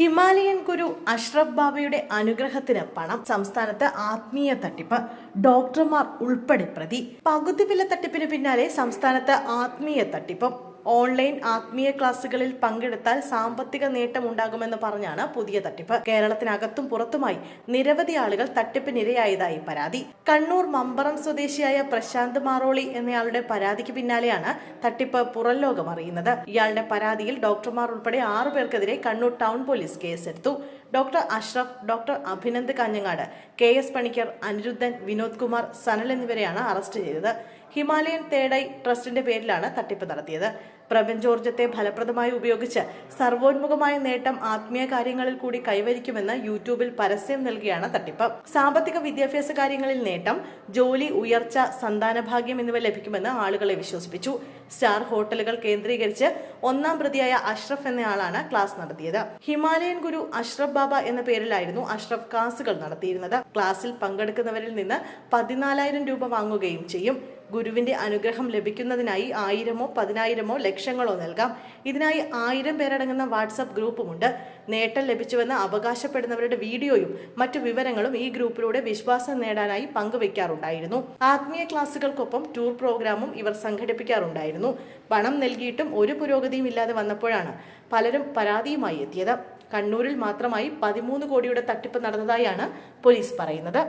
Himalayan ഗുരു അഷ്റഫ് ബാബയുടെ അനുഗ്രഹത്തിന് പണം. സംസ്ഥാനത്ത് ആത്മീയ തട്ടിപ്പ്. ഡോക്ടർമാർ ഉൾപ്പെടെ പ്രതി. പകുതി വില തട്ടിപ്പിന് പിന്നാലെ സംസ്ഥാനത്ത് ആത്മീയ തട്ടിപ്പും. ഓൺലൈൻ ആത്മീയ ക്ലാസുകളിൽ പങ്കെടുത്താൽ സാമ്പത്തിക നേട്ടമുണ്ടാകുമെന്ന് പറഞ്ഞാണ് പുതിയ തട്ടിപ്പ്. കേരളത്തിനകത്തും പുറത്തുമായി നിരവധി ആളുകൾ തട്ടിപ്പിനിരയായതായി പരാതി. കണ്ണൂർ മമ്പറം സ്വദേശിയായ പ്രശാന്ത് മാറോളി എന്നയാളുടെ പരാതിക്ക് പിന്നാലെയാണ് തട്ടിപ്പ് പുറംലോകം അറിയുന്നത്. ഇയാളുടെ പരാതിയിൽ ഡോക്ടർമാർ ഉൾപ്പെടെ ആറു പേർക്കെതിരെ കണ്ണൂർ ടൗൺ പോലീസ് കേസെടുത്തു. Doctor Ashraf doctor Abhinand Kanhangad K S Panicker Aniruddhan Vinod Kumar Sanal എന്നിവരെയാണ് അറസ്റ്റ് ചെയ്തത്. ഹിമാലയൻ തേടൈ ട്രസ്റ്റിന്റെ പേരിലാണ് തട്ടിപ്പ് നടത്തിയത്. പ്രപഞ്ചോർജത്തെ ഫലപ്രദമായി ഉപയോഗിച്ച് സർവോന്മുഖമായ നേട്ടം ആത്മീയ കാര്യങ്ങളിൽ കൂടി കൈവരിക്കുമെന്ന് യൂട്യൂബിൽ പരസ്യം നൽകിയാണ് തട്ടിപ്പ്. സാമ്പത്തിക വിദ്യാഭ്യാസ കാര്യങ്ങളിൽ നേട്ടം ജോലി ഉയർച്ച സന്താനഭാഗ്യം എന്നിവ ലഭിക്കുമെന്ന് ആളുകളെ വിശ്വസിപ്പിച്ചു. സ്റ്റാർ ഹോട്ടലുകൾ കേന്ദ്രീകരിച്ച് ഒന്നാം പ്രതിയായ അഷ്റഫ് എന്നയാളാണ് ക്ലാസ് നടത്തിയത്. ഹിമാലയൻ ഗുരു അഷ്റഫ് ബാബ എന്ന പേരിലായിരുന്നു അഷ്റഫ് ക്ലാസുകൾ നടത്തിയിരുന്നത്. ക്ലാസ്സിൽ പങ്കെടുക്കുന്നവരിൽ നിന്ന് പതിനാലായിരം രൂപ വാങ്ങുകയും ചെയ്യും. ഗുരുവിന്റെ അനുഗ്രഹം ലഭിക്കുന്നതിനായി ആയിരമോ പതിനായിരമോ ലക്ഷങ്ങളോ നൽകാം. ഇതിനായി ആയിരം പേരടങ്ങുന്ന വാട്സപ്പ് ഗ്രൂപ്പുമുണ്ട്. നേട്ടം ലഭിച്ചുവെന്ന് അവകാശപ്പെടുന്നവരുടെ വീഡിയോയും മറ്റു വിവരങ്ങളും ഈ ഗ്രൂപ്പിലൂടെ വിശ്വാസം നേടാനായി പങ്കുവെക്കാറുണ്ടായിരുന്നു. ആത്മീയ ക്ലാസുകൾക്കൊപ്പം ടൂർ പ്രോഗ്രാമും ഇവർ സംഘടിപ്പിക്കാറുണ്ടായിരുന്നു. പണം നൽകിയിട്ടും ഒരു പുരോഗതിയും ഇല്ലാതെ വന്നപ്പോഴാണ് പലരും പരാതിയുമായി എത്തിയത്. കണ്ണൂരിൽ മാത്രമായി പതിമൂന്ന് കോടിയുടെ തട്ടിപ്പ് നടന്നതായാണ് പോലീസ് പറയുന്നത്.